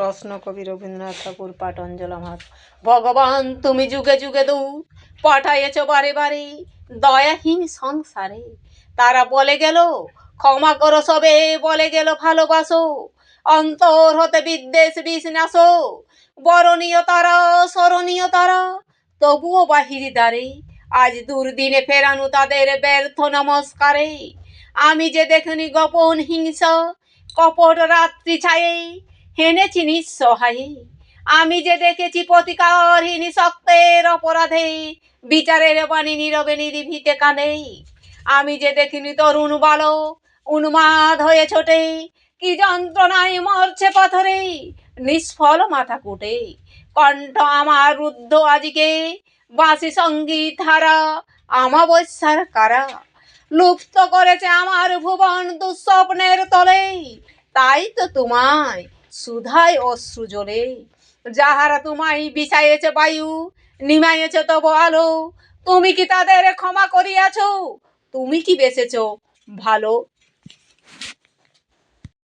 প্রশ্ন কবি রবীন্দ্রনাথ ঠাকুর পাটঞ্জলা মাহাত। ভগবান, তুমি যুগে যুগে দূত পাঠাইয়েছ বারে বারে দয়াহীন সংসারে। তারা বলে গেল, ক্ষমা করো সবে, বলে গেল, ভালোবাসো। অন্তর হতে বিদ্বেষ বিষ্ণাস বরণীয় তারা, স্মরণীয় তারা, তবুও বাহির দ্বারে। আজ দুর্দিনে ফেরানো তাদের ব্যর্থ নমস্কারে। আমি যে দেখিনি গোপন হিংসা, কপট রাত্রি ছায়ে হেনেছি নিঃসহায়ে। আমি যে দেখেছি প্রতিকারহীন সত্যের অপরাধে, বিচারের বাণী নীরবে নিরিভিতে কাঁদে আমি যে দেখিনি তরুণ বালক, উন্মাদ হয়ে ছোটে, কি যন্ত্রণায় মরছে পাথরে, নিষ্ফল মাথা কুটে। কণ্ঠ আমার রুদ্ধ আজকে বাঁশি সংগীত হারা আমাবস্যার কারা। লুপ্ত করেছে আমার ভুবন দুঃস্বপ্নের তলে, তাই তো তোমায় সুধায় অশ্রু জলে যাহারা তোমায় বিছাইয়েছে বায়ু নিমাইয়েছে তব আলো, তুমি কি তাদের ক্ষমা করিয়াছ? তুমি কি বেঁচেছ ভালো